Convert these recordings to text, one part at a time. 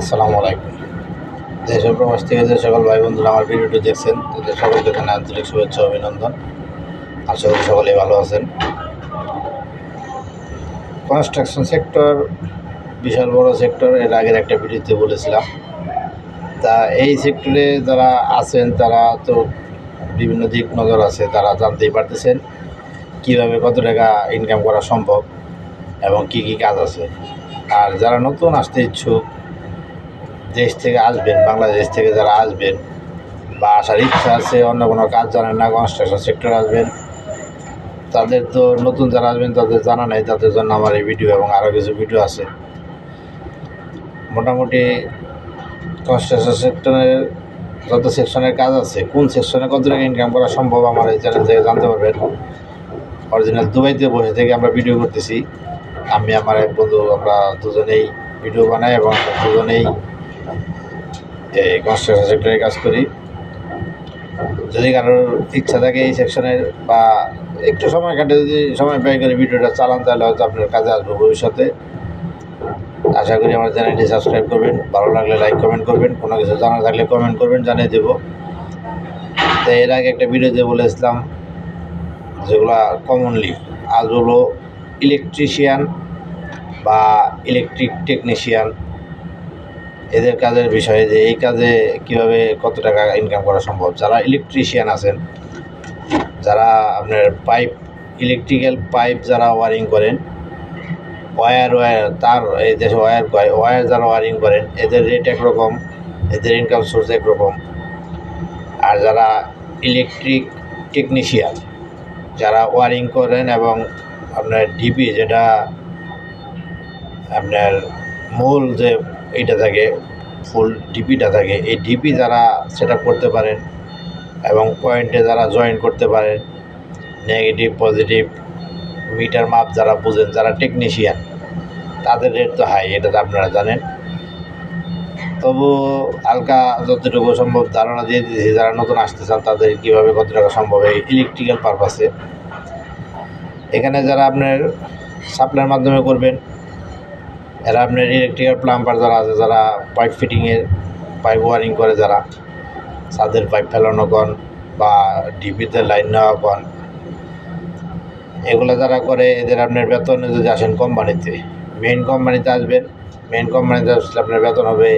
আসসালামু আলাইকুম। দেশের প্রবাস থেকে যে সকল ভাই বন্ধুরা আমার ভিডিওটি দেখছেন, তাদের সকলকে এখানে আন্তরিক শুভেচ্ছা অভিনন্দন। আশা করি সকলেই ভালো আছেন। কনস্ট্রাকশন সেক্টর বিশাল বড় সেক্টর এর আগের একটা ভিডিওতে বলেছিলাম। তা এই সেক্টরে যারা আছেন, তারা তো বিভিন্ন দিক নজর আছে, তারা জানতেই পারতেছেন কীভাবে কত টাকা ইনকাম করা সম্ভব এবং কি কি কাজ আছে। আর যারা নতুন আসতে ইচ্ছুক দেশ থেকে আসবেন, বাংলাদেশ থেকে যারা আসবেন বা আসার ইচ্ছা আছে, অন্য কোনো কাজ জানেন না কনস্ট্রাকশন সেক্টর আসবেন, তাদের তো নতুন যারা আসবেন তাদের জানা নেই, তাদের জন্য আমার এই ভিডিও এবং আরও কিছু ভিডিও আছে। মোটামুটি কনস্ট্রাকশন সেক্টরের যত সেকশনের কাজ আছে, কোন সেকশনে কত টাকা ইনকাম করা সম্ভব আমার এই চ্যানেল থেকে জানতে পারবেন। অরিজিনাল দুবাইতে বসে থেকে আমরা ভিডিও করতেছি। আমি, আমার এক বন্ধু, আমরা দুজনেই ভিডিও বানাই এবং দুজনেই কনস্ট্রাকশন সেক্টরে কাজ করি। যদি কারোর ইচ্ছা থাকে এই সেকশনের বা একটু সময় কাটে, যদি সময় ব্যয় করে ভিডিওটা চালান, তাহলে হয়তো আপনার কাজে আসব ভবিষ্যতে। আশা করি আমার চ্যানেলটি সাবস্ক্রাইব করবেন, ভালো লাগলে লাইক কমেন্ট করবেন, কোনো কিছু জানা থাকলে কমেন্ট করবেন, জানিয়ে দেবো। তো এর আগে একটা ভিডিওতে বলেছিলাম, যেগুলা কমনলি আজ হলো ইলেকট্রিশিয়ান বা ইলেকট্রিক টেকনিশিয়ান এদের কাজের বিষয়ে যে এই কাজে কীভাবে কত টাকা ইনকাম করা সম্ভব? যারা ইলেকট্রিশিয়ান আছেন, যারা আপনার পাইপ ইলেকট্রিক্যাল পাইপ যারা ওয়ারিং করেন ওয়্যার ওয়্যার তার এই দেশে ওয়্যার কয় ওয়্যার যারা ওয়ারিং করেন, এদের রেট একরকম, এদের ইনকাম সোর্স একরকম। আর যারা ইলেকট্রিক টেকনিশিয়ান যারা ওয়ারিং করেন এবং আপনার ডিপি যেটা আপনার মূল যে এইটা থাকে ফুল ডিপিটা থাকে। এই ডিপি যারা সেট করতে পারেন এবং পয়েন্টে যারা জয়েন করতে পারেন নেগেটিভ পজিটিভ মিটার মাপ যারা বুঝেন, যারা টেকনিশিয়ান তাদের রেট তো হাই এটা তো আপনারা জানেন। তবু হালকা যতটুকু সম্ভব ধারণা দিয়ে দিয়েছি, যারা নতুন আসতে চান, তাদের কীভাবে কত টাকা সম্ভব এই ইলেকট্রিক্যাল পারপাসে এখানে যারা আপনার সাপ্লাইয়ের মাধ্যমে করবেন এরা আপনার ইলেকট্রিক্যাল প্লাম্বার যারা আছে, যারা পাইপ ফিটিংয়ের পাইপ ওয়ারিং করে যারা ছাদের পাইপ ফেলানো কন বা ডিপিতে লাইন নেওয়া কন। এগুলো যারা করে, এদের আপনার বেতনে যদি আসেন কোম্পানিতে মেইন কোম্পানিতে আসবেন মেইন কোম্পানিতে আসলে আপনার বেতন হবে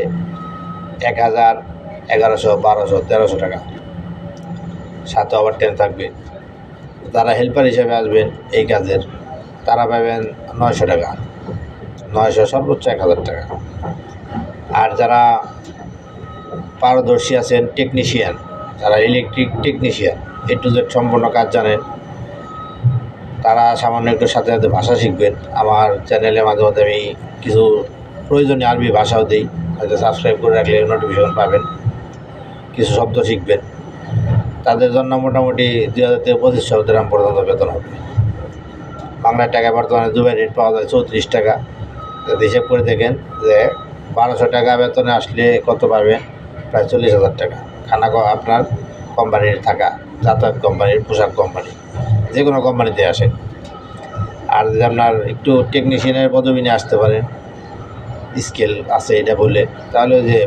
এক হাজার এগারোশো, বারোশো, তেরোশো টাকা। সাথে ওভার টেন থাকবে। যারা হেল্পার হিসেবে আসবেন এই কাজের, তারা পাবেন নয়শো টাকা। নয়শো সর্বোচ্চ এক হাজার টাকা। আর যারা পারদর্শী আছেন টেকনিশিয়ান যারা electric technician A to Z সম্পূর্ণ কাজ জানেন, তারা সামান্য একটু সাথে সাথে ভাষা শিখবেন। আমার চ্যানেলে মাঝে মধ্যে আমি কিছু প্রয়োজনীয় আরবি ভাষাও দিই। হয়তো সাবস্ক্রাইব করে রাখলে নোটিফিকেশন পাবেন। কিছু শব্দ শিখবেন। তাদের জন্য মোটামুটি দুই হাজার থেকে পঁচিশশো গ্রাম পর্যন্ত বেতন হবে। বাংলার টাকা বর্তমানে দুবাই রেট পাওয়া যায় চৌত্রিশ টাকা। হিসেব করে দেখেন যে বারোশো টাকা বেতনে আসলে কত পাবেন প্রায় চল্লিশ হাজার টাকা। খানা আপনার কোম্পানির থাকা, যাতায়াত কোম্পানির, পোশাক কোম্পানি যে কোনো কোম্পানিতে আসেন। আর যদি আপনার একটু টেকনিশিয়ানের পদবি নিয়ে আসতে পারেন স্কেল আছে এটা বলে তাহলে যে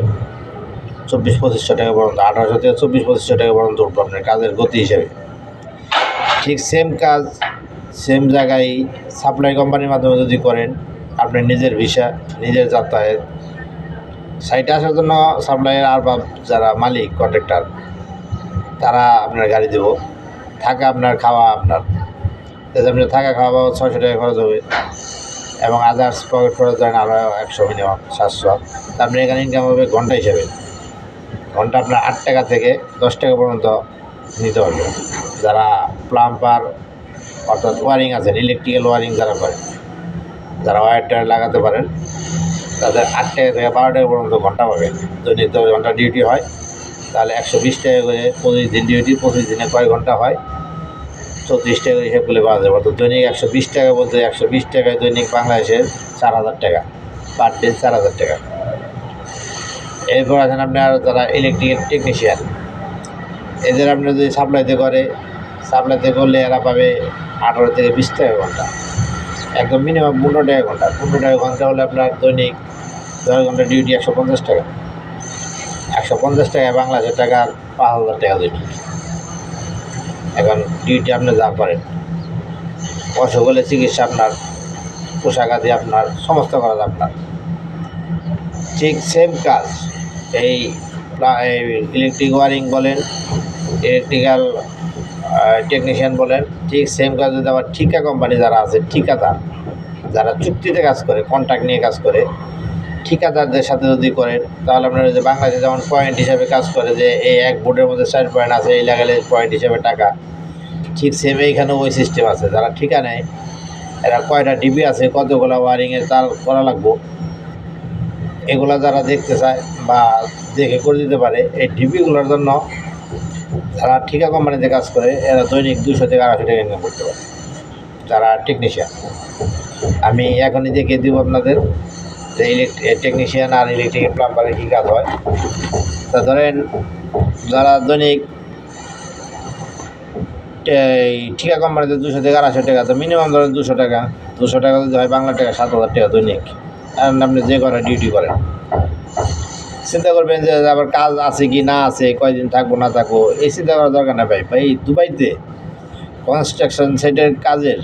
চব্বিশ, পঁচিশশো টাকা পর্যন্ত, আঠারোশো থেকে চব্বিশ, পঁচিশশো টাকা পর্যন্ত উঠবে আপনার কাজের গতি হিসেবে। ঠিক সেম কাজ সেম জায়গায় সাপ্লাই কোম্পানির মাধ্যমে যদি করেন আপনার নিজের ভিসা, নিজের যাতায়াত সাইটে আসার জন্য সাপ্লাইয়ের আর বা যারা মালিক কন্ট্রাক্টর তারা আপনার গাড়ি দেবো। থাকা আপনার খাওয়া আপনার। যাতে আপনার থাকা খাওয়া বাবদ ছয়শো টাকা খরচ হবে এবং আদার্স পকেট খরচ ধরেন আরও একশো মিনিমাম সাতশো। আপনি এখানে ইনকাম হবে ঘণ্টা হিসেবে। ঘণ্টা আপনার আট টাকা থেকে দশ টাকা পর্যন্ত নিতে পারবে যারা প্লাম্পার অর্থাৎ ওয়ারিং আছেন ইলেকট্রিক্যাল ওয়ারিং যারা করেন যারা ওয়্যার টায়ার লাগাতে পারেন, তাদের আট টাকা থেকে বারো টাকা পর্যন্ত ঘণ্টা পাবে। দৈনিক দশ ঘণ্টা ডিউটি হয়, তাহলে একশো বিশ টাকা করে পঁচিশ দিন ডিউটি পঁচিশ দিনে কয় ঘণ্টা হয়? চৌত্রিশ টাকা করে হিসেব করলে পাওয়া যাবে। অর্থাৎ দৈনিক একশো বিশ টাকা বলতে একশো বিশ টাকায় দৈনিক বাংলাদেশের চার হাজার টাকা। পার ডে চার হাজার টাকা। এরপর আছেন আপনার যারা ইলেকট্রিক্যাল টেকনিশিয়ান এদের আপনার যদি সাপ্লাইতে করে সাপ্লাইতে করলে এরা পাবে আঠারো থেকে বিশ টাকা ঘণ্টা। একদম মিনিমাম পনেরো টাকা ঘণ্টা। পনেরো টাকা ঘণ্টা হলে আপনার দৈনিক দশ ঘণ্টা ডিউটি একশো পঞ্চাশ টাকা। একশো পঞ্চাশ টাকা বাংলাদেশের টাকা পাঁচ হাজার টাকা দৈনিক। এখন ডিউটি আপনি যা করেন অসুখ হলে চিকিৎসা আপনার, পোশাক আদি আপনার, সমস্ত খরচ আপনার। ঠিক সেম কাজ, এই ইলেকট্রিক ওয়ারিং বলেন ইলেকট্রিক্যাল টেকনিশিয়ান বলেন, ঠিক সেম কাজ যদি আবার ঠিকা কোম্পানি যারা আছে, ঠিকাদার, যারা চুক্তিতে কাজ করে কন্ট্রাক্ট নিয়ে কাজ করে, ঠিকাদারদের সাথে যদি করেন, তাহলে আপনার যে বাংলাদেশে যেমন পয়েন্ট হিসাবে কাজ করে যে এই এক বোর্ডের মধ্যে চার পয়েন্ট আছে, এই লাগালে পয়েন্ট হিসাবে টাকা, ঠিক সেম এইখানেও ওই সিস্টেম আছে। যারা ঠিকা নেয়, এরা কয়টা ডিবি আছে, কতগুলো ওয়ারিংয়ের তার করা লাগবো, এগুলা যারা দেখতে চায় বা দেখে করে দিতে পারে, এই ডিবিগুলোর জন্য যারা ঠিকা কোম্পানিতে কাজ করে, এরা দৈনিক দুশো থেকে আড়াইশো টাকা ইনকাম করতে পারে। যারা টেকনিশিয়ান আমি এখনই দেখিয়ে দিব আপনাদের যে ইলেকট্রিক টেকনিশিয়ান আর ইলেকট্রিক প্লাম্বারের কী কাজ হয়। তা ধরেন, যারা দৈনিক এই ঠিকা কোম্পানিতে দুশো থেকে আড়াইশো টাকা, তো মিনিমাম ধরেন দুশো টাকা। দুশো টাকা যদি হয় বাংলা টাকা, সাত হাজার টাকা দৈনিক। আর আপনি যে করে ডিউটি করেন। চিন্তা করবেন যে আবার কাজ আছে কি না আছে, কয়দিন থাকব, না থাকব, এই চিন্তা করার দরকার না ভাই। ভাই, দুবাইতে কনস্ট্রাকশন সাইটের কাজের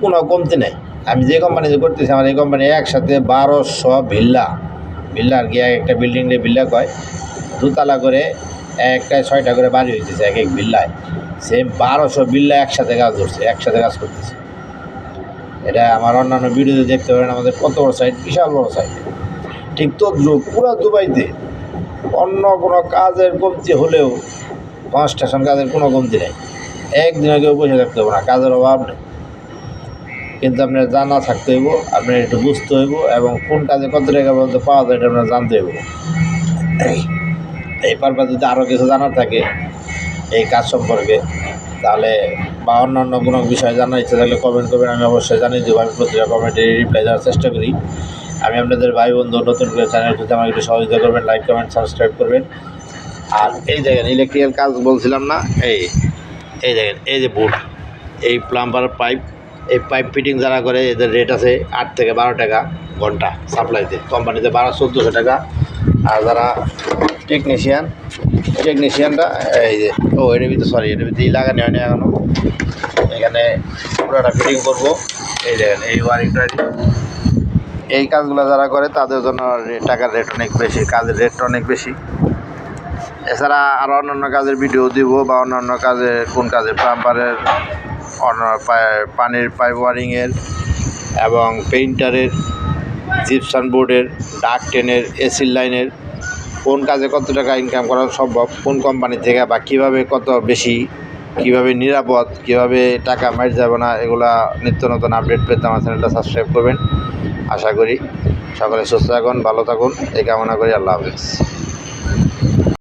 কোনো কমতি নেই। আমি যে কোম্পানিতে করতেছি, আমার এই কোম্পানি একসাথে বারোশো ভিল্লা। ভিল্লা আর কি এক একটা বিল্ডিংয়ে ভিল্লা কয়, দুতলা করে একটা ছয়টা করে বাড়ি হইতেছে এক এক ভিল্লায়। সে বারোশো বিল্লা একসাথে কাজ ধরছে, একসাথে কাজ করতেছে। এটা আমার অন্যান্য ভিডিওতে দেখতে পারেন, আমাদের কত বড় সাইট বিশাল বড় সাইট ঠিক তো পুরো দুবাইতে অন্য কোনো কাজের কমতি হলেও কনস্ট্রাকশন কাজের কোনো কমতি নেই। একদিনে কেউ বসে থাকতে হবে না, কাজের অভাব নেই। কিন্তু আপনার জানা থাকতে হইব, আপনার একটু বুঝতে হইব এবং কোন কাজে কত টাকা পর্যন্ত পাওয়া যায় এটা আপনার জানতে হইব। এই পারপাস যদি আরও কিছু জানার থাকে, এই কাজ সম্পর্কে, তাহলে বা অন্য অন্য কোনো বিষয় জানার ইচ্ছা থাকলে কমেন্ট করবেন, আমি অবশ্যই জানিয়ে দেবো, আমি প্রতিটা কমেন্টে রিপ্লাই দেওয়ার চেষ্টা করি। আমি আপনাদের ভাই বন্ধু, নতুন করে চ্যানেলটিতে আমাকে একটু সহযোগিতা করবেন লাইক কমেন্ট সাবস্ক্রাইব করবেন। আর এই দেখেন ইলেকট্রিক্যাল কাজ বলছিলাম না, এই এই দেখেন, এই যে বুট এই প্লাম্বার পাইপ এই পাইপ ফিটিং যারা করে, এদের রেট আছে আট থেকে বারো টাকা ঘণ্টা সাপ্লাইতে কোম্পানিতে বারো, চোদ্দোশো টাকা। আর যারা টেকনিশিয়ান টেকনিশিয়ানরা এই যে, ও এটার ভিতরে সরি এটার ভিতরে লাগানো হয়নি এখনও এখানে পুরোটা ফিটিং করব। এই দেখেন, এই ওয়ারিংটা এই কাজগুলো যারা করে, তাদের জন্য টাকার রেট অনেক বেশি, কাজের রেট অনেক বেশি। এছাড়া আরও অন্যান্য কাজের ভিডিও দিব বা অন্যান্য কাজে, কোন কাজের প্লাম্বারের অন্য পানির পাইপ ওয়ারিংয়ের এবং পেইন্টারের জিপসান বোর্ডের ডাক টেনের এসির লাইনের কোন কাজে কত টাকা ইনকাম করা সম্ভব, কোন কোম্পানি থেকে বা কীভাবে কত বেশি, কীভাবে নিরাপদ, কীভাবে টাকা মার যাবে না, এগুলা নিত্য নতুন আপডেট পেতে আমার চ্যানেলটা সাবস্ক্রাইব করবেন। আশা করি সকলে সুস্থ থাকুন ভালো থাকুন। এই কামনা করি আল্লাহ হাফেজ।